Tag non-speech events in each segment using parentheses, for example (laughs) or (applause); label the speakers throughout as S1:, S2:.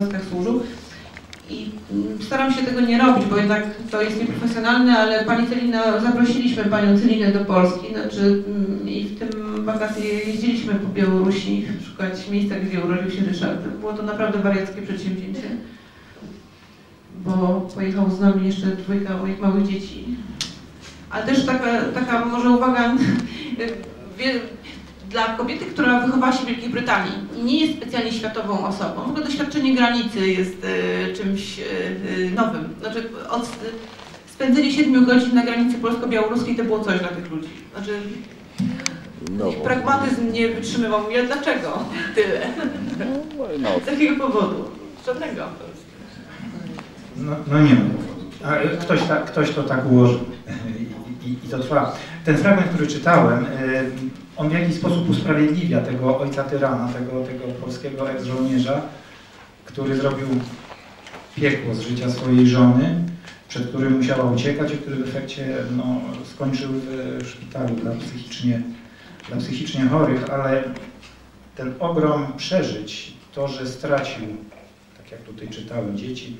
S1: jednostkach służył. I mm, staram się tego nie robić, bo jednak to jest nieprofesjonalne, ale pani Celina, zaprosiliśmy panią Celinę do Polski, znaczy mm, i w tym wakacje jeździliśmy po Białorusi szukać miejsca, gdzie urodził się Ryszard. Było to naprawdę wariackie przedsięwzięcie, bo pojechał z nami jeszcze dwójka moich małych dzieci. Ale też taka, taka może uwaga, (laughs) dla kobiety, która wychowała się w Wielkiej Brytanii i nie jest specjalnie światową osobą, w ogóle doświadczenie granicy jest e, czymś e, e, nowym. Znaczy od, spędzenie 7 godzin na granicy polsko-białoruskiej to było coś dla tych ludzi. Znaczy
S2: No,
S1: ich pragmatyzm nie wytrzymywał. Mówię, dlaczego tyle?
S2: no, (laughs)
S1: Z jakiego powodu? Żadnego.
S3: No, no nie ma powodu. A ktoś, ta, ktoś to tak ułożył I, i, i to trwa. Ten fragment, który czytałem, y, on w jakiś sposób usprawiedliwia tego ojca tyrana, tego, tego polskiego eks-żołnierza, który zrobił piekło z życia swojej żony, przed którym musiała uciekać i który w efekcie no, skończył w szpitalu dla psychicznie, dla psychicznie chorych, ale ten ogrom przeżyć, to, że stracił, tak jak tutaj czytałem, dzieci,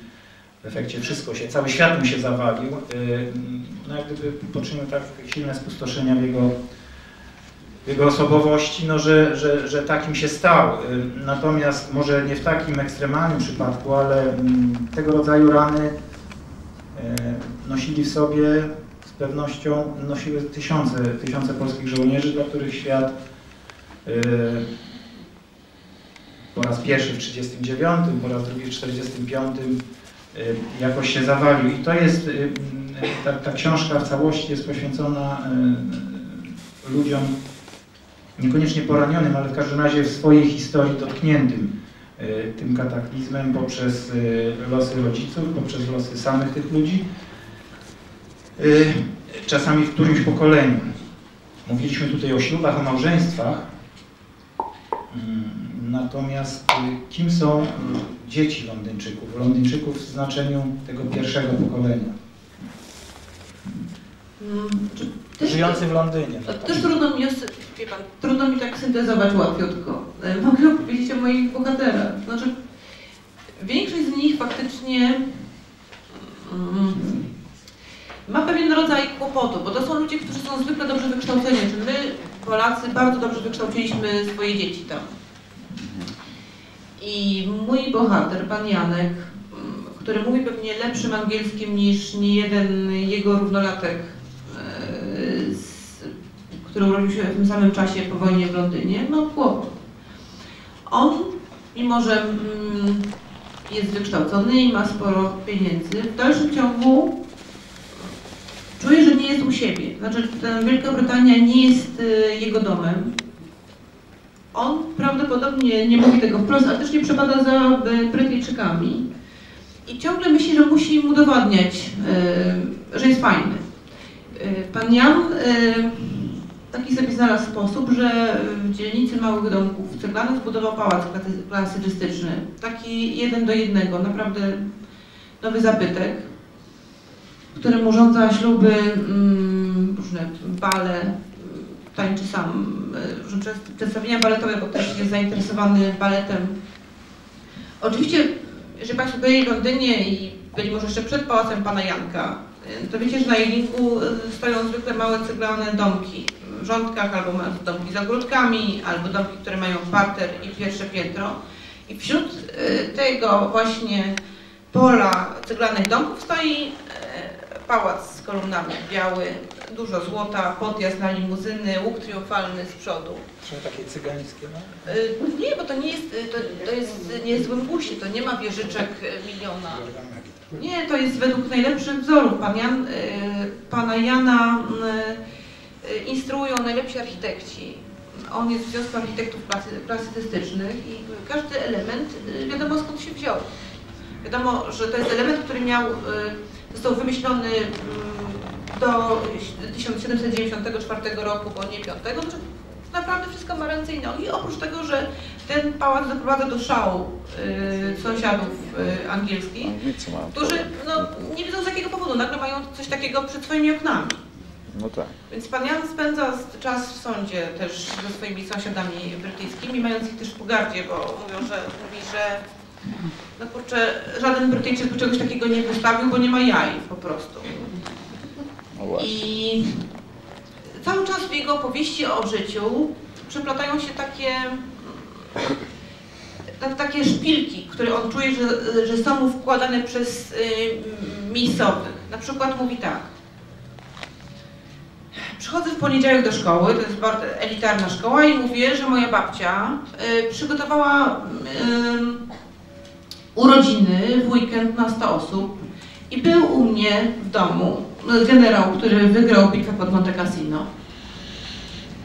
S3: w efekcie wszystko się, cały świat mu się zawalił, yy, no jak gdyby poczynił tak silne spustoszenia w jego, jego osobowości, no że, że, że takim się stał. Yy, Natomiast może nie w takim ekstremalnym przypadku, ale mm, tego rodzaju rany yy, nosili w sobie z pewnością, nosiły tysiące, tysiące polskich żołnierzy, dla których świat yy, po raz pierwszy w 1939, po raz drugi w 1945 y, jakoś się zawalił. I to jest, y, y, ta, ta książka w całości jest poświęcona y, ludziom niekoniecznie poranionym, ale w każdym razie w swojej historii dotkniętym y, tym kataklizmem poprzez y, losy rodziców, poprzez losy samych tych ludzi, y, czasami w którymś pokoleniu. Mówiliśmy tutaj o ślubach, o małżeństwach, Mm, Natomiast kim są y, dzieci Londyńczyków? Londyńczyków w znaczeniu tego pierwszego pokolenia,
S1: Mm, też-
S3: żyjący w Londynie.
S1: To też trudno mi, wie pan, trudno mi tak syntezować łatwiutko. E, Mogę opowiedzieć o moich bohaterach. Znaczy, większość z nich faktycznie mm, ma pewien rodzaj kłopotu, bo to są ludzie, którzy są zwykle dobrze wykształceni. Czy my, Polacy, bardzo dobrze wykształciliśmy swoje dzieci tam. I mój bohater, pan Janek, mm, który mówi pewnie lepszym angielskim niż niejeden jego równolatek, który urodził się w tym samym czasie po wojnie w Londynie, ma kłopot. On, mimo że mm, jest wykształcony i ma sporo pieniędzy, w dalszym ciągu czuje, że nie jest u siebie. Znaczy, Wielka Brytania nie jest e, jego domem. On prawdopodobnie nie mówi tego wprost, ale też nie przepada za Brytyjczykami. I ciągle myśli, że musi im udowadniać, e, że jest fajny. E, Pan Jan taki sobie znalazł sposób, że w dzielnicy małych domków ceglanych zbudował pałac klasy- klasycystyczny. Taki jeden do jednego, naprawdę nowy zabytek, w którym urządza śluby, mm, różne bale, tańczy sam, e, różne przed- przedstawienia baletowe, bo też jest zainteresowany baletem. Oczywiście, jeżeli Państwo byli w Londynie i byli może jeszcze przed pałacem Pana Janka, y, to wiecie, że na Jelinku y, stoją zwykle małe ceglane domki albo domki z ogródkami, albo domki, które mają parter i pierwsze piętro. I wśród y, tego właśnie pola ceglanych domków stoi y, pałac z kolumnami biały, dużo złota, podjazd na limuzyny, łuk triumfalny z przodu.
S3: Są takie cygańskie, no?
S1: Y, Nie, bo to nie jest, to, to jest nie jest złym to nie ma wieżyczek miliona. Nie, to jest według najlepszych wzorów. Pan Jan, pana Jana instruują najlepsi architekci. On jest w Związku Architektów klasy, klasycystycznych i każdy element y, wiadomo skąd się wziął. Wiadomo, że to jest element, który miał, y, został wymyślony mm, do 1794 roku, bo nie 5. Znaczy, naprawdę wszystko ma ręce i nogi, oprócz tego, że ten pałac doprowadza do szału y, sąsiadów y, angielskich, którzy no, nie wiedzą z jakiego powodu, nagle mają coś takiego przed swoimi oknami.
S2: No tak.
S1: Więc pan Jan spędza czas w sądzie też ze swoimi sąsiadami brytyjskimi, mając ich też w pogardzie, bo mówią, że mówi, że no kurczę, żaden Brytyjczyk by czegoś takiego nie wystawił, bo nie ma jaj po prostu.
S2: No.
S1: I cały czas w jego opowieści o życiu przeplatają się takie, tak, takie szpilki, które on czuje, że, że są mu wkładane przez y, miejscowych. Na przykład mówi tak. Przychodzę w poniedziałek do szkoły, to jest bardzo elitarna szkoła i mówię, że moja babcia y, przygotowała y, urodziny w weekend na 100 osób i był u mnie w domu generał, który wygrał bitwę pod Monte Cassino.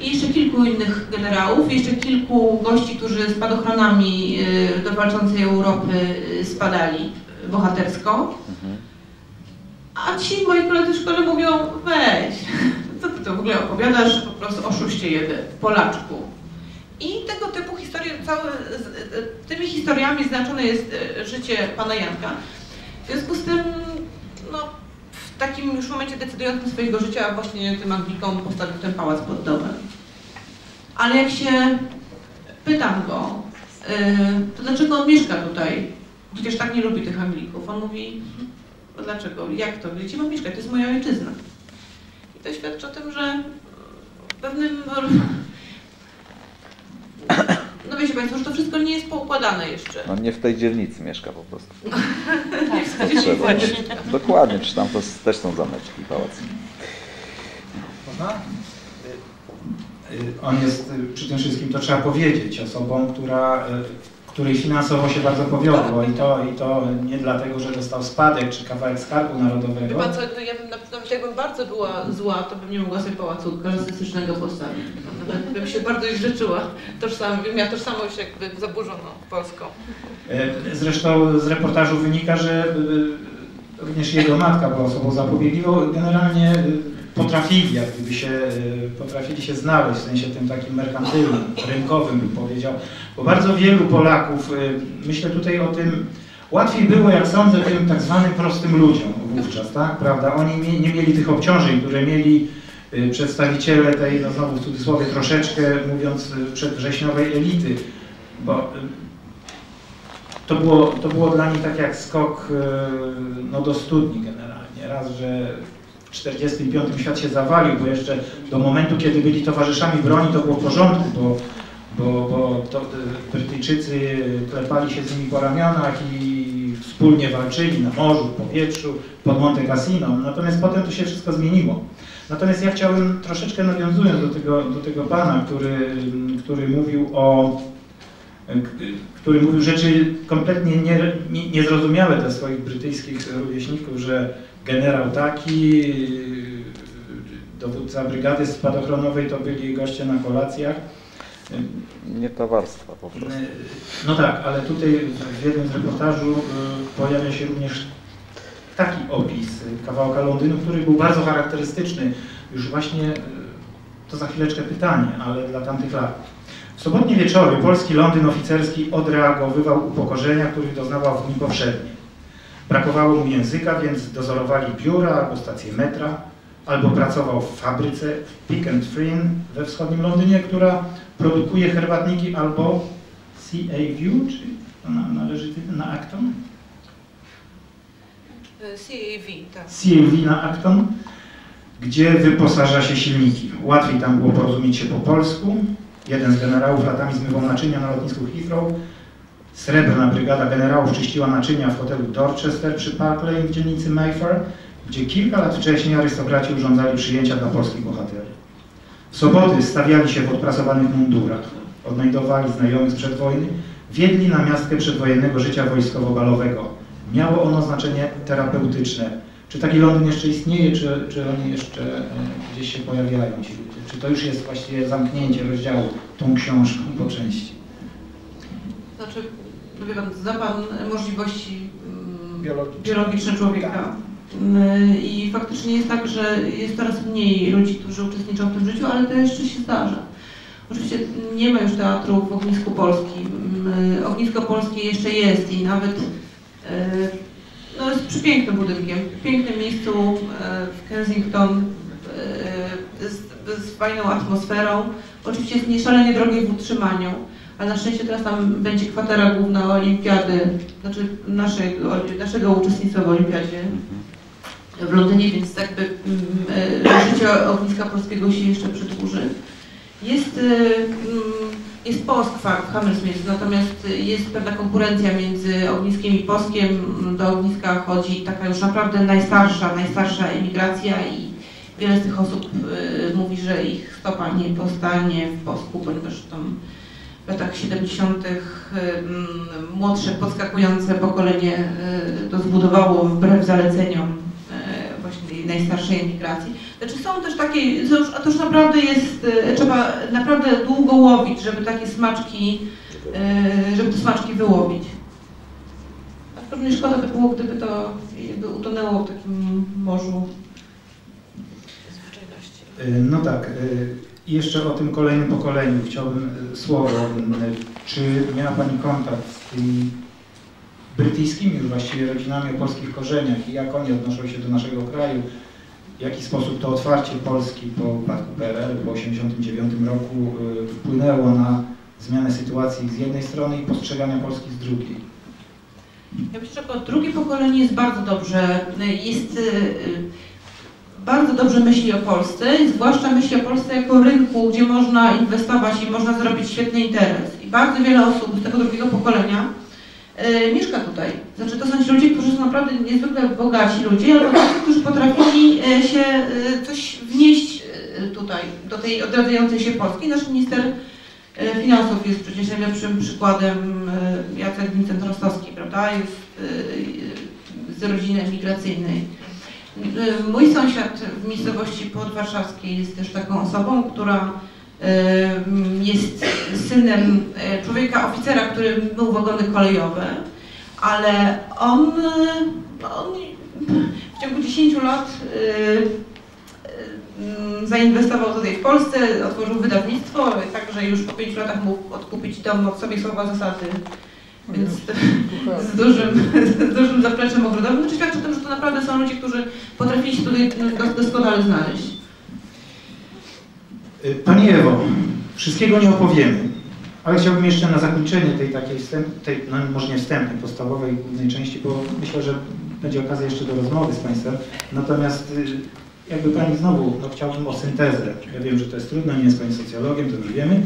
S1: I jeszcze kilku innych generałów, jeszcze kilku gości, którzy spadochronami y, do walczącej Europy spadali bohatersko.
S2: Mhm.
S1: A ci moi koledzy w szkole mówią, weź, to w ogóle opowiadasz, po prostu oszuście jeden, Polaczku. I tego typu historie, całe, tymi historiami znaczone jest e, życie pana Janka. W związku z tym, no, w takim już momencie decydującym swojego życia właśnie tym Anglikom postawił ten pałac pod domem. Ale jak się pytam go, e, to dlaczego on mieszka tutaj? Przecież tak nie lubi tych Anglików. On mówi, no dlaczego? Jak to? Gdzie mam mieszkać? To jest moja ojczyzna. To świadczy o tym, że w pewnym... No wiecie Państwo, że to wszystko nie jest poukładane jeszcze.
S2: No nie w tej dzielnicy mieszka po prostu. (laughs)
S1: Nie
S2: Trzeba.
S1: właśnie.
S2: Dokładnie, czy tam to też są zameczki pałac.
S3: Można? Y, y, On jest y, przy tym wszystkim, to trzeba powiedzieć, osobą, która, y, której finansowo się bardzo powiodło i to, i to nie dlatego, że dostał spadek czy kawałek skarbu
S1: Wie
S3: narodowego.
S1: pan co, ja bym na- nawet jakbym bardzo była zła, to bym nie mogła sobie pałacu klasycznego postawić. Nawet bym się bardzo źle czuła. Tożsam, bym miała tożsamość jakby zaburzoną polską.
S3: Y, Zresztą z reportażu wynika, że y, również jego matka była osobą zapobiegliwą. Generalnie y, potrafili, jak gdyby się, y, potrafili się znaleźć w sensie tym takim merkantylnym, rynkowym bym powiedział. Bo bardzo wielu Polaków, y, myślę tutaj o tym, łatwiej było, jak sądzę, tym tak zwanym prostym ludziom wówczas, tak? Prawda? Oni nie, mieli tych obciążeń, które mieli y, przedstawiciele tej, no znowu w cudzysłowie troszeczkę mówiąc, przedwrześniowej elity, bo to było, to było dla nich tak jak skok no, do studni generalnie. Raz, że 1945 świat się zawalił, bo jeszcze do momentu, kiedy byli towarzyszami broni, to było w porządku, bo, bo, bo to, y, Brytyjczycy klepali się z nimi po ramionach i wspólnie walczyli na morzu, w powietrzu, pod Monte Cassino. Natomiast potem to się wszystko zmieniło. Natomiast ja chciałbym troszeczkę nawiązując do tego, do tego pana, który, który mówił o który mówił rzeczy kompletnie nie, nie, niezrozumiałe dla swoich brytyjskich rówieśników, że generał taki, dowódca brygady spadochronowej to byli goście na kolacjach.
S2: Nie ta warstwa po prostu.
S3: No tak, ale tutaj w jednym z reportażu yy, pojawia się również taki opis kawałka Londynu, który był bardzo charakterystyczny. Już właśnie, yy, to za chwileczkę pytanie, ale dla tamtych lat. W sobotnie wieczory polski Londyn oficerski odreagowywał upokorzenia, których doznawał w dni powszednie. Brakowało mu języka, więc dozorowali biura albo stację metra, albo pracował w fabryce w Pick and Freen we wschodnim Londynie, która produkuje herbatniki, albo CA View, czy to na- należy na Acton?
S1: CAV, tak.
S3: CAV na Acton, gdzie wyposaża się silniki. Łatwiej tam było porozumieć się po polsku. Jeden z generałów latami zmywał naczynia na lotnisku Heathrow. Srebrna brygada generałów czyściła naczynia w hotelu Dorchester przy Park Lane w dzielnicy Mayfair, gdzie kilka lat wcześniej arystokraci urządzali przyjęcia dla polskich bohaterów. W soboty stawiali się w odprasowanych mundurach, odnajdowali znajomych sprzed wojny, wiedli na miastkę przedwojennego życia wojskowo-balowego. Miało ono znaczenie terapeutyczne. Czy taki Londyn jeszcze istnieje, czy, czy oni jeszcze e, gdzieś się pojawiają ci ludzie? Czy to już jest właściwie zamknięcie rozdziału tą książką po części?
S1: Znaczy, no wie pan, zna pan możliwości mm,
S3: Biologiczne.
S1: biologiczne człowieka.
S3: Tak.
S1: Mm, I faktycznie jest tak, że jest coraz mniej ludzi, którzy uczestniczą w tym życiu, ale to jeszcze się zdarza. Oczywiście nie ma już teatru w Ognisku Polskim. Mm, Ognisko Polskie jeszcze jest i nawet e, no jest przepięknym budynkiem, w pięknym miejscu e, w Kensington e, z, z fajną atmosferą. Oczywiście jest nieszalenie drogie w utrzymaniu, ale na szczęście teraz tam będzie kwatera główna olimpiady, znaczy naszego, uczestnictwa w olimpiadzie w Londynie, więc jakby mm, e, życie ogniska polskiego się jeszcze przedłuży. Jest, jest Poskwa w Hammersmith, natomiast jest pewna konkurencja między ogniskiem i Poskiem. Do ogniska chodzi taka już naprawdę najstarsza, najstarsza emigracja i wiele z tych osób e, mówi, że ich stopa nie postanie w Posku, ponieważ tam w latach 70. mm, młodsze, podskakujące pokolenie e, to zbudowało wbrew zaleceniom właśnie najstarszej emigracji. Znaczy są też takie, a to już naprawdę jest, e, trzeba naprawdę długo łowić, żeby takie smaczki, e, żeby te smaczki wyłowić. A pewnie szkoda by było, gdyby to jakby utonęło w takim morzu zwyczajności.
S3: Y, No tak. i Jeszcze o tym kolejnym pokoleniu chciałbym słowo. Czy miała Pani kontakt z tymi brytyjskimi już właściwie rodzinami o polskich korzeniach i jak oni odnoszą się do naszego kraju? W jaki sposób to otwarcie Polski po upadku PRL po 1989 roku y, wpłynęło na zmianę sytuacji z jednej strony i postrzegania Polski z drugiej?
S1: Ja myślę, że drugie pokolenie jest bardzo dobrze, jest y, y, bardzo dobrze myśli o Polsce, zwłaszcza myśli o Polsce jako rynku, gdzie można inwestować i można zrobić świetny interes. I bardzo wiele osób z tego drugiego pokolenia y, mieszka tutaj. Znaczy to są ci ludzie, którzy są naprawdę niezwykle bogaci ludzie, ale prostu, którzy potrafili y, się y, coś wnieść tutaj, do tej odradzającej się Polski. Nasz minister finansów jest przecież najlepszym przykładem Jacek Vincent Rostowski, prawda? Jest z rodziny emigracyjnej. Mój sąsiad w miejscowości podwarszawskiej jest też taką osobą, która jest synem y, człowieka, oficera, który był wagony kolejowe, ale on, y, on w ciągu 10 lat y, zainwestował tutaj w Polsce, otworzył wydawnictwo, także już po 5 latach mógł odkupić dom od sobie słowa zasady. Więc z dużym, z dużym zapleczem ogrodowym, znaczy świadczy o tym, że to naprawdę są ludzie, którzy potrafili się tutaj dos- doskonale znaleźć.
S3: Y, Pani Ewo, wszystkiego nie opowiemy, ale chciałbym jeszcze na zakończenie tej takiej wstęp, tej, no może nie wstępnej, podstawowej, głównej części, bo myślę, że będzie okazja jeszcze do rozmowy z Państwem. Natomiast y, jakby Pani znowu, no chciałbym o syntezę. Ja wiem, że to jest trudno, nie jest Pani socjologiem, to już wiemy.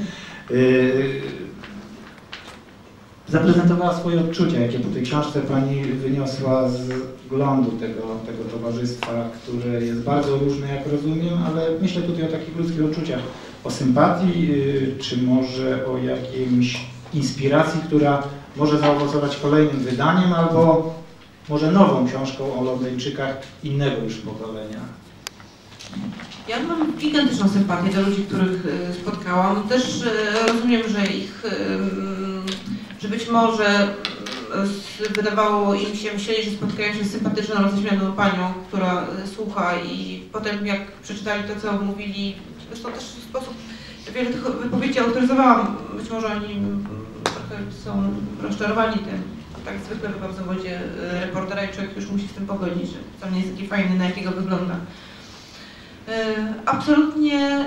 S3: Zaprezentowała swoje odczucia, jakie po tej książce Pani wyniosła z glądu tego, tego towarzystwa, które jest bardzo różne, jak rozumiem, ale myślę tutaj o takich ludzkich odczuciach, o sympatii, y, czy może o jakiejś inspiracji, która może zaowocować kolejnym wydaniem, albo może nową książką o Londyńczykach innego już pokolenia.
S1: Ja mam gigantyczną sympatię do ludzi, których y, spotkałam. Też y, rozumiem, że ich, że być może y, wydawało im się, myśleli, że spotkają się z sympatyczną, roześmianą panią, która y, słucha i potem jak przeczytali to, co mówili, zresztą też w sposób, wiele tych wypowiedzi autoryzowałam, być może oni mm, trochę są rozczarowani tym. Tak zwykle w zawodzie y, reportera i człowiek już musi z tym pogodzić, że wcale nie jest taki fajny, na jakiego wygląda. E, Absolutnie e,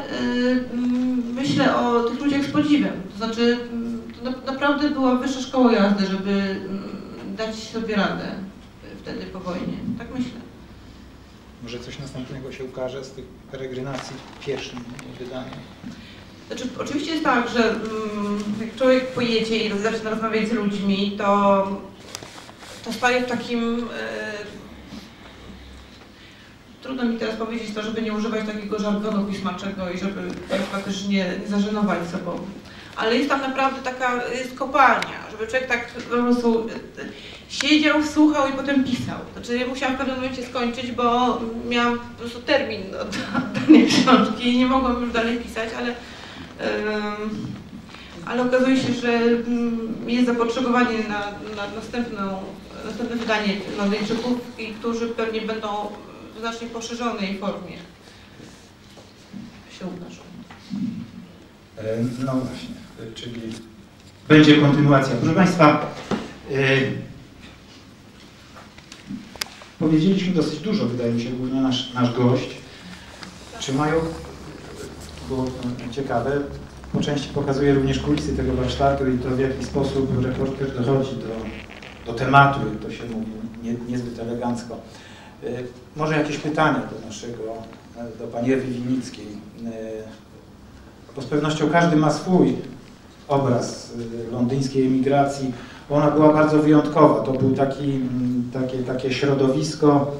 S1: mm, myślę o tych ludziach z podziwem. To znaczy, mm, to na- naprawdę była wyższa szkoła jazdy, żeby mm, dać sobie radę wtedy po wojnie. Tak myślę.
S3: Może coś następnego się ukaże z tych peregrinacji w pierwszym wydaniu.
S1: Znaczy, oczywiście jest tak, że mm, jak człowiek pojedzie i zaczyna rozmawiać z ludźmi, to, to staje w takim. E, trudno mi teraz powiedzieć to, żeby nie używać takiego żargonu pismaczego i żeby Państwa też nie, nie zażenować sobą. Ale jest tam naprawdę taka jest kopalnia, żeby człowiek tak po prostu e, siedział, słuchał i potem pisał. Znaczy ja musiałam w pewnym momencie skończyć, bo miałam po prostu termin od danej książki i nie mogłam już dalej pisać, ale ale okazuje się, że mm, jest zapotrzebowanie na, na następną, następne wydanie i którzy pewnie będą w znacznie poszerzonej formie się ukażą.
S3: E, No właśnie, e, czyli będzie kontynuacja. Proszę Państwa, e, powiedzieliśmy dosyć dużo, wydaje mi się, głównie nasz, nasz gość. Czy mają, było ciekawe, po części pokazuje również kulisy tego warsztatu i to w jaki sposób reporter dochodzi do, do tematu, jak to się mówi, nie, niezbyt elegancko. Y, Może jakieś pytania do naszego, do pani Ewy Winickiej. Y, Bo z pewnością każdy ma swój obraz y, londyńskiej emigracji. Ona była bardzo wyjątkowa. To był taki, takie, takie środowisko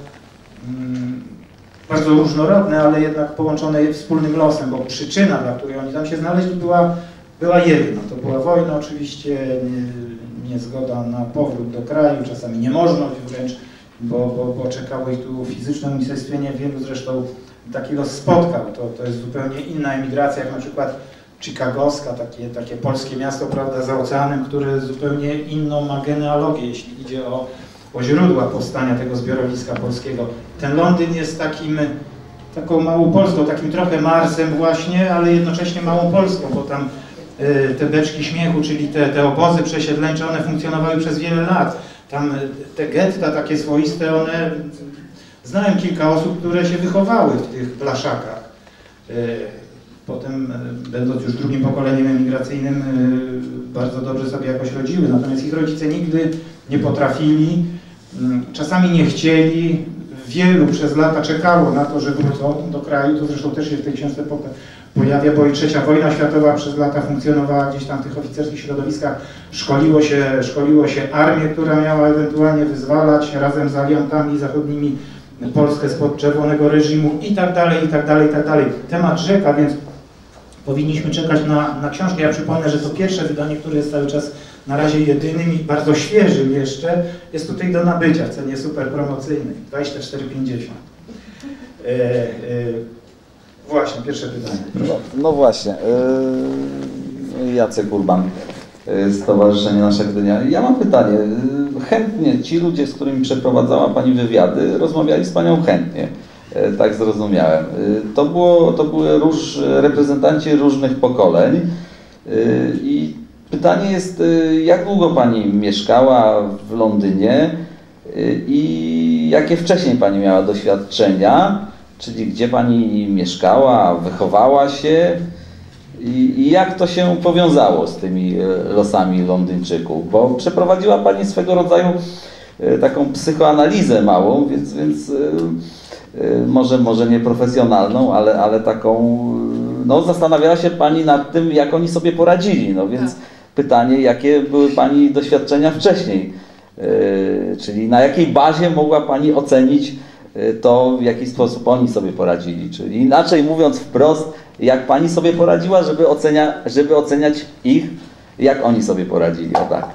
S3: bardzo różnorodne, ale jednak połączone wspólnym losem, bo przyczyna, dla której oni tam się znaleźli, była, była jedna. To była wojna oczywiście, nie- niezgoda na powrót do kraju, czasami niemożność wręcz, bo, bo, bo czekało ich tu fizyczne unicestwienie. Wielu zresztą taki los spotkał. To, to jest zupełnie inna emigracja, jak na przykład chicagowska, takie, takie polskie miasto prawda, za oceanem, które zupełnie inną ma genealogię, jeśli idzie o, o źródła powstania tego zbiorowiska polskiego. Ten Londyn jest takim, taką małą Polską, takim trochę Marsem właśnie, ale jednocześnie małą Polską, bo tam y, te beczki śmiechu, czyli te, te obozy przesiedleńcze, one funkcjonowały przez wiele lat. Tam y, te getta takie swoiste, one... Znałem kilka osób, które się wychowały w tych blaszakach. Y, Potem, y, będąc już drugim pokoleniem emigracyjnym, bardzo dobrze sobie jakoś rodziły. Natomiast ich rodzice nigdy nie potrafili, mm, czasami nie chcieli. Wielu przez lata czekało na to, że wrócą do kraju. To zresztą też się w tej książce pojawia, bo i trzecia wojna światowa przez lata funkcjonowała gdzieś tam w tych oficerskich środowiskach. Szkoliło się, szkoliło się armię, która miała ewentualnie wyzwalać razem z aliantami zachodnimi Polskę spod czerwonego reżimu i tak dalej, i tak dalej, i tak dalej. Temat rzeka, więc powinniśmy czekać na, na książkę. Ja przypomnę, że to pierwsze wydanie, które jest cały czas na razie jedynym i bardzo świeżym jeszcze, jest tutaj do nabycia w cenie super promocyjnej, 24,50. E, e, właśnie, pierwsze pytanie.
S2: No, no właśnie. Yy, Jacek Urban, yy, Stowarzyszenie Nasza Gdynia. Ja mam pytanie. Yy, Chętnie ci ludzie, z którymi przeprowadzała Pani wywiady, rozmawiali z Panią chętnie. Tak zrozumiałem. To, było, to były róż, reprezentanci różnych pokoleń. I pytanie jest, jak długo Pani mieszkała w Londynie i jakie wcześniej Pani miała doświadczenia? Czyli gdzie Pani mieszkała, wychowała się i, i jak to się powiązało z tymi e, losami Londyńczyków? Bo przeprowadziła Pani swego rodzaju e, taką psychoanalizę małą, więc, więc e, może, może nie profesjonalną, ale, ale taką, no zastanawiała się Pani nad tym, jak oni sobie poradzili, no więc
S1: Tak.
S2: pytanie, jakie były Pani doświadczenia wcześniej? Czyli na jakiej bazie mogła Pani ocenić to, w jaki sposób oni sobie poradzili. Czyli inaczej mówiąc wprost, jak pani sobie poradziła, żeby, ocenia, żeby oceniać ich, jak oni sobie poradzili. O tak.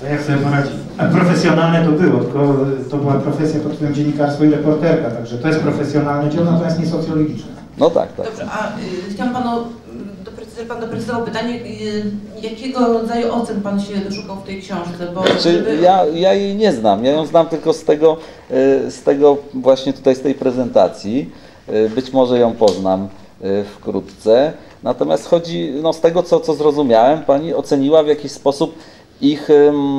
S3: To jak sobie poradzić? A profesjonalne to było, tylko to była profesja pod tytułem dziennikarstwo i reporterka, także to jest profesjonalne dzieło, natomiast nie socjologiczne.
S2: No tak, tak.
S1: Dobrze, a y, chciałam Panu, doprecyzować, Pan doprecyzował pytanie, y, jakiego rodzaju ocen Pan się doszukał w tej książce? Bo
S2: Czy
S1: żeby-
S2: ja, ja jej nie znam. Ja ją znam tylko z tego, y, z tego właśnie tutaj z tej prezentacji. Y, Być może ją poznam wkrótce. Natomiast chodzi, no z tego co, co zrozumiałem, pani oceniła w jakiś sposób ich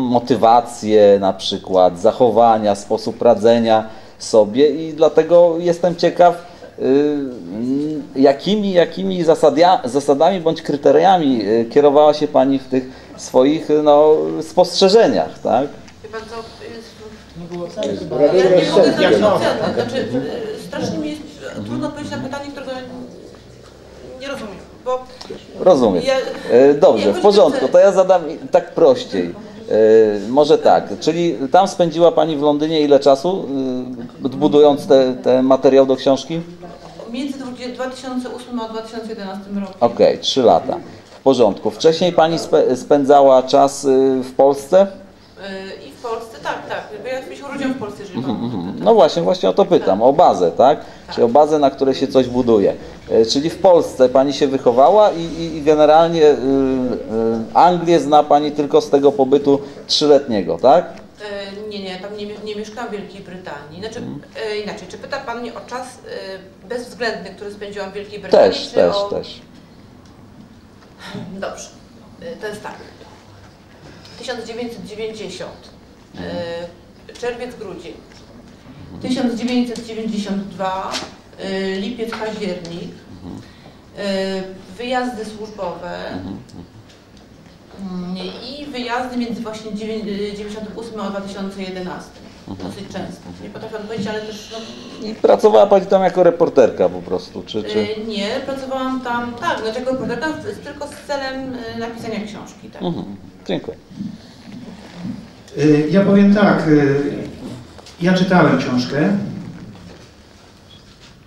S2: motywację na przykład, zachowania, sposób radzenia sobie i dlatego jestem ciekaw, jakimi, jakimi zasadia, zasadami bądź kryteriami y, kierowała się Pani w tych swoich y, no, spostrzeżeniach, tak?
S1: Jest,
S4: Nie było
S1: ja nie mogę
S3: nowe,
S1: oceny. Znaczy, y, strasznie mi jest trudno odpowiedzieć na pytanie, którego nie rozumiem, bo
S2: Rozumiem.
S1: Ja-
S2: Dobrze,
S1: ja
S2: w porządku, to ja zadam tak prościej. Może tak, czyli tam spędziła Pani w Londynie ile czasu, y, budując te, ten materiał do książki?
S1: Między 2008 a 2011 roku.
S2: Okej, trzy lata. W porządku. Wcześniej Pani spe, spędzała czas y, w Polsce?
S1: Y, I w Polsce, tak, tak, bo ja się urodziłam w Polsce, jeżeli Pan
S2: Mhm. No właśnie, właśnie o to pytam, o bazę, tak? Czyli o bazę, na której się coś buduje. E, Czyli w Polsce Pani się wychowała i, i, i generalnie y, y, Anglię zna Pani tylko z tego pobytu trzyletniego, tak?
S1: E, Nie, nie, tam nie, nie mieszkałam w Wielkiej Brytanii. Znaczy, e, inaczej, czy pyta Pan mnie o czas e, bezwzględny, który spędziłam w Wielkiej Brytanii?
S2: Też, też,
S1: o...
S2: też.
S1: Dobrze, E, to jest tak. 1990, e, czerwiec, grudzień. 1992, e, lipiec, październik. wyjazdy służbowe
S2: Mhm.
S1: mm, i wyjazdy między właśnie dziewię- 98 a 2011.
S2: Mhm.
S1: Dosyć często. Nie potrafię odpowiedzieć, ale też no,
S2: I pracowała Pani tam jako reporterka po prostu, czy... czy...
S1: y, nie, pracowałam tam, tak, dlaczego reporterka, tylko z celem y, napisania książki. Tak.
S2: Mhm. Dziękuję.
S3: Y, Ja powiem tak, y, ja czytałem książkę.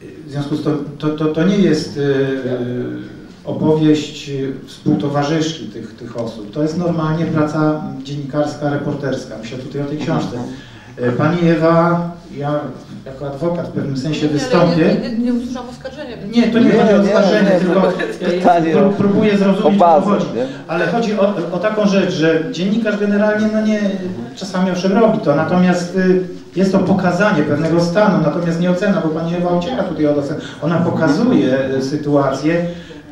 S3: Y, W związku z tym to, to, to nie jest y, y, opowieść współtowarzyszki tych, tych osób. To jest normalnie praca dziennikarska, reporterska. Myślę tutaj o tej książce. Y, Pani Ewa, ja jako adwokat w pewnym sensie wystąpię.
S1: Nie, nie, nie usłyszałam oskarżenia.
S3: Nie, to nie
S2: Nie,
S3: chodzi o
S2: nie,
S3: oskarżenie,
S2: nie,
S3: tylko
S2: pytanie
S3: pró- próbuję zrozumieć,
S2: o bazę,
S3: chodzi.
S2: nie?
S3: Ale chodzi o, o taką rzecz, że dziennikarz generalnie no nie, czasami owszem robi to, natomiast y, jest to pokazanie pewnego stanu, natomiast nie ocena, bo pani Ewa ucieka tutaj od ocen. Ona pokazuje y, sytuację,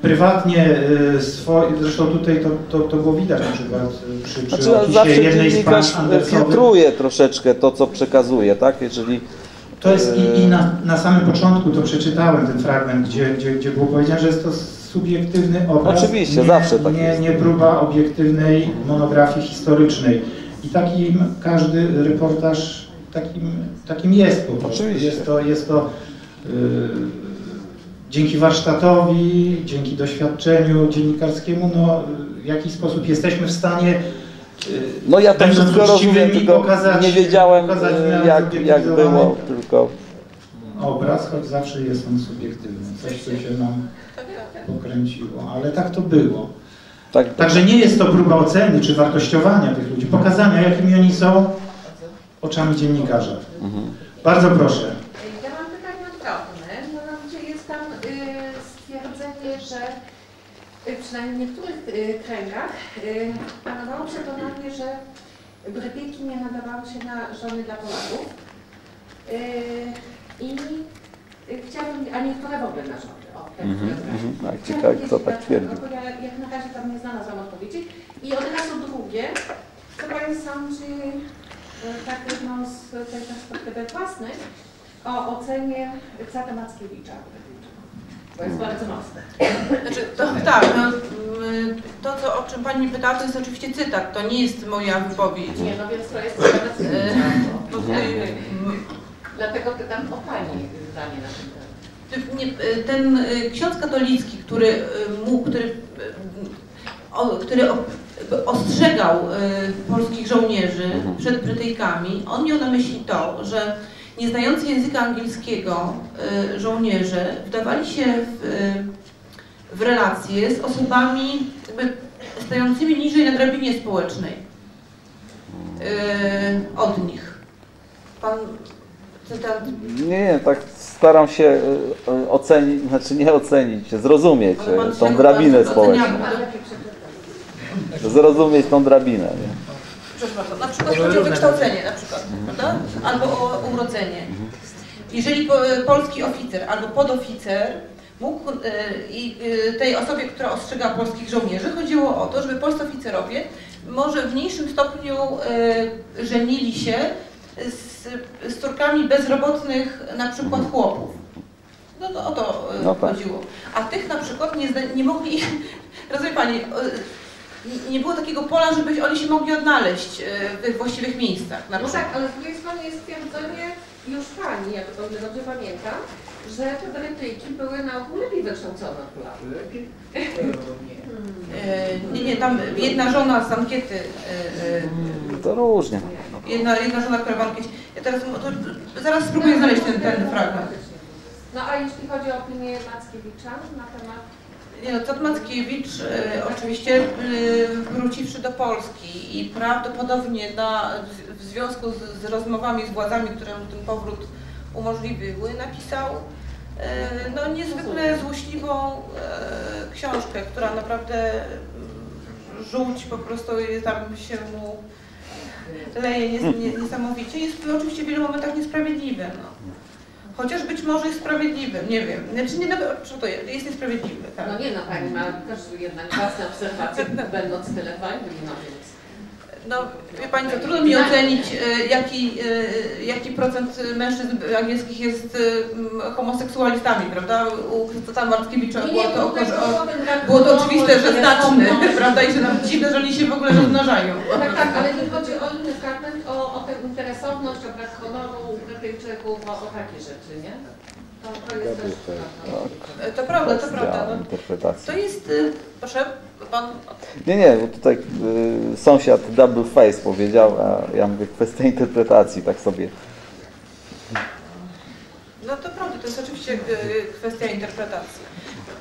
S3: prywatnie y, swoje, zresztą tutaj to, to, to było widać na przykład y, przy, przy
S2: Znaczy, zawsze
S3: jednej z pań
S2: filtruje troszeczkę to, co przekazuje, tak? Jeżeli...
S3: To jest i, i na, na samym początku to przeczytałem ten fragment, gdzie, gdzie, gdzie było powiedziane, że jest to subiektywny obraz.
S2: Oczywiście,
S3: nie,
S2: zawsze tak
S3: nie, nie próba obiektywnej monografii historycznej. I takim każdy reportaż takim, takim jest po prostu.
S2: Oczywiście.
S3: Jest to, jest to yy, dzięki warsztatowi, dzięki doświadczeniu dziennikarskiemu, no, w jakiś sposób jesteśmy w stanie yy,
S2: No ja to wszystko rozumiem, tylko
S3: pokazać-
S2: nie wiedziałem
S3: pokazać
S2: e, jak, jak było, tylko...
S3: obraz, choć zawsze jest on subiektywny. Coś, co się nam pokręciło, ale tak to było.
S2: Tak,
S3: Także nie jest to próba oceny czy wartościowania tych ludzi, pokazania jakimi oni są oczami dziennikarza.
S2: Mhm.
S3: Bardzo proszę.
S4: Ja mam pytanie odwrotne, mianowicie jest tam y, stwierdzenie, że y, przynajmniej w niektórych y, kręgach y, panowało przekonanie, że Brytyjki nie nadawały się na żony dla Polaków. I chciałabym, a niektóre w ogóle na żony. O, tak,
S2: Mhm, mhm. Tak, ciekawe, kto tak
S4: dlaczego,
S2: twierdzi.
S4: Bo ja jak na razie tam nie znalazłam odpowiedzi. I od razu drugie, co Pani sądzi, e, tak no, z tej perspektywy własnej, o ocenie Cata Mackiewicza? Bo jest bardzo mocne.
S1: Znaczy, to, tak, no, mm, to co, o czym Pani pytała, to jest oczywiście cytat, to nie jest moja wypowiedź.
S4: Nie, no więc to jest.
S1: Bo tutaj, mm,
S4: Dlatego pytam o Pani zdanie na ten temat.
S1: Nie, ten ksiądz katolicki, który, mu, który, o, który ostrzegał polskich żołnierzy przed Brytyjkami, on miał na myśli to, że nieznający języka angielskiego y, żołnierze wdawali się w, y, w relacje z osobami stojącymi niżej na drabinie społecznej y, od nich. Pan
S2: Nie, nie, tak staram się ocenić, znaczy nie ocenić, zrozumieć tą drabinę społeczną. Zrozumieć tą drabinę. Nie?
S1: Bardzo, na przykład chodzi o wykształcenie, na przykład, prawda? Albo o urodzenie. Jeżeli po, polski oficer albo podoficer mógł e, i e, tej osobie, która ostrzega polskich żołnierzy, chodziło o to, żeby polscy oficerowie może w mniejszym stopniu e, żenili się z, z córkami bezrobotnych na przykład chłopów. No to o to e,
S2: No tak.
S1: chodziło. A tych na przykład nie, nie mogli, (laughs) rozumie Pani, e, nie- było takiego pola, żeby oni się mogli odnaleźć e, w tych właściwych miejscach. Na
S4: No tak, ale z drugiej strony jest stwierdzenie już Pani, jak o ile dobrze pamiętam, że te Brytyjki były na ogół lepiej wykształcone od Polaków.
S1: E, Nie, nie, tam jedna żona z ankiety, e, e,
S2: To różnie.
S1: jedna, jedna żona, która w ankiecie, ja teraz to, zaraz spróbuję znaleźć ten, ten fragment.
S4: No a jeśli chodzi o opinię Mackiewicza na temat
S1: Nie no, Cat Mackiewicz e, oczywiście e, wróciwszy do Polski i prawdopodobnie na, w, związku z, z rozmowami z władzami, które mu ten powrót umożliwiły, napisał e, no, niezwykle złośliwą e, książkę, która naprawdę mm, żółć po prostu tam się mu leje nies, nie, niesamowicie. Jest oczywiście w wielu momentach niesprawiedliwe. No. Chociaż być może jest sprawiedliwy, nie wiem. Znaczy nie nawet, co to jest, niesprawiedliwy. Tak.
S4: No nie no, Pani ma też jednak własne obserwacje, (laughs) będąc tyle w Anglii, no więc...
S1: No, wie Pani, to trudno mi ocenić, e, jaki, e, jaki procent mężczyzn angielskich jest e, homoseksualistami, prawda? U Krzysztofa Martkiewicza było to, o- było to oczywiste, że znaczny, prawda? I że nawet dziwne, że oni się w ogóle (laughs) rozmnażają.
S4: Tak, tak, ale nie chodzi o inny fragment, o, o tę interesowność, o brak honoru Brytyjczyków, o, o takie rzeczy, nie? To, to jest też prawda.
S1: E, To prawda, to prawda. No,
S2: interpretacji.
S1: to jest, e, proszę, Pan
S2: Nie, nie, bo tutaj y, sąsiad double face powiedział, a ja mówię kwestia interpretacji, tak sobie.
S1: No to prawda, to jest oczywiście e, kwestia interpretacji.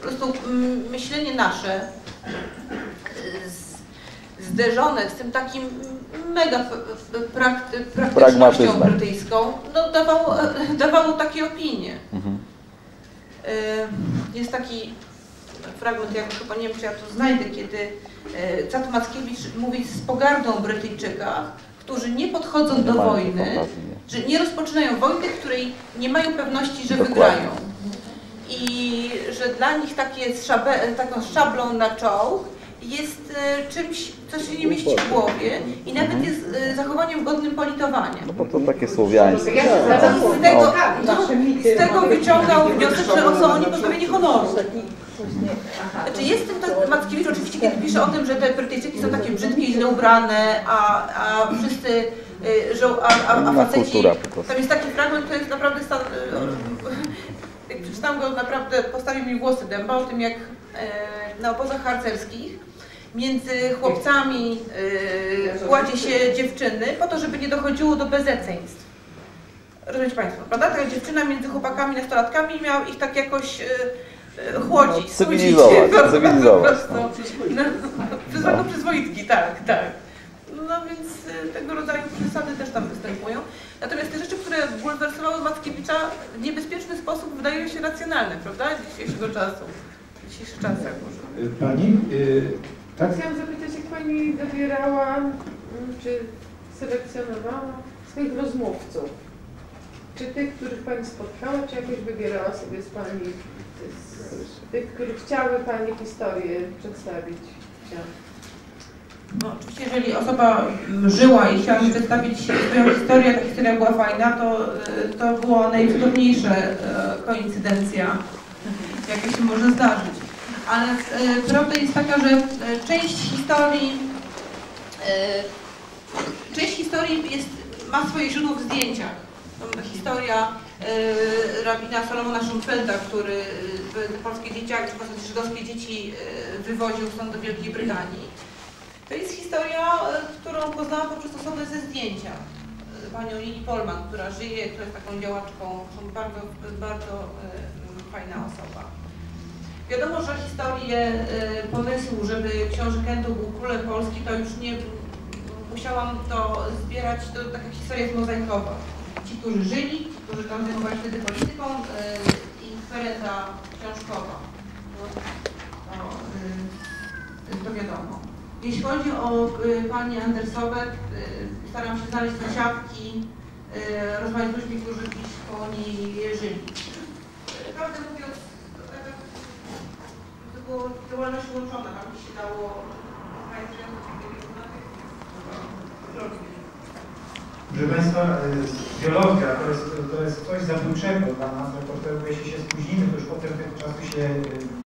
S1: Po prostu mm, myślenie nasze zderzone z tym takim mega prakty, praktycznością brytyjską, no dawało, e, dawało takie opinie.
S2: Mhm.
S1: E, Jest taki fragment, jak chyba nie wiem, czy ja to znajdę, kiedy e, Cat Mackiewicz mówi z pogardą o Brytyjczykach, którzy nie podchodzą
S2: Nie
S1: do wojny, że nie rozpoczynają wojny, której nie mają pewności, że
S2: Dokładnie.
S1: wygrają. I że dla nich takie szabe, taką szablą na czoł jest e, czymś, co się nie mieści w głowie i nawet jest e, zachowaniem godnym politowania.
S2: No bo to takie słowiańskie.
S1: Z tego,
S2: No.
S1: no, z tego wyciągał wniosek, że o co oni pozbawieni honoru. Znaczy jest to Mackiewicz oczywiście, kiedy pisze o tym, że te Brytyjczyki są takie brzydkie i źle ubrane, a, a wszyscy, że, a, a, a faceci, tam jest taki fragment, to jest naprawdę stan, y, (laughs) jak przeczytałam go, naprawdę postawił mi włosy dęba o tym, jak e, na obozach harcerskich między chłopcami y, kładzie się dziewczyny po to, żeby nie dochodziło do bezeceństw. Rozumiecie Państwo, prawda? Taka dziewczyna między chłopakami, nastolatkami miała ich tak jakoś y, y, chłodzić,
S2: No, cywilizować,
S1: słodzić.
S2: cywilizować, (laughs)
S1: Po
S2: no.
S1: prostu. No, przez jako przyzwoitki, tak, tak. No więc y, tego rodzaju przesady też tam występują. Natomiast te rzeczy, które bulwersowały Mackiewicza w niebezpieczny sposób wydają się racjonalne, prawda? Dzisiejszego czasu. W dzisiejszych czasach może.
S3: Pani? y, Tak?
S5: Chciałam zapytać, jak Pani dobierała, mm, czy selekcjonowała swoich rozmówców? Czy tych, których Pani spotkała, czy jakoś wybierała sobie z Pani z tych, których chciały Pani historię przedstawić? Chciałam.
S1: No, oczywiście, jeżeli osoba żyła i chciała mi przedstawić swoją historię, ta historia była fajna, to, y, to była najwtórniejsza e, koincydencja, jaka się może zdarzyć. Ale e, prawda jest taka, że e, część historii, e, część historii jest, ma swoje źródło w zdjęciach. To Historia rabina Salomona Schonfelda, który polskie dzieciaki, w zasadzie żydowskie dzieci wywoził stąd do Wielkiej Brytanii. To jest historia, którą poznałam poprzez osobę ze zdjęcia. Panią Lili Polman, która żyje, która jest taką działaczką, bardzo, bardzo fajna osoba. Wiadomo, że historię, e, pomysłu, żeby książę Kętu był królem Polski, to już nie musiałam to zbierać, to taka historia jest mozaikowa. Ci, którzy żyli, ci, którzy tam zajmowali wtedy polityką e, i kwereta książkowa. No, to, e, to wiadomo. Jeśli chodzi o y, pani Andersowek, y, staram się znaleźć sąsiadki, y, rozmawiać z ludźmi, którzy gdzieś koło niej żyli. Y, Prawdę było działalność łączona, tam się dało
S3: Proszę Państwa, y, biologia to jest, to jest coś zabójczego dla nas, reporterów. Jeśli się spóźnimy, to już potem tego czasu się y,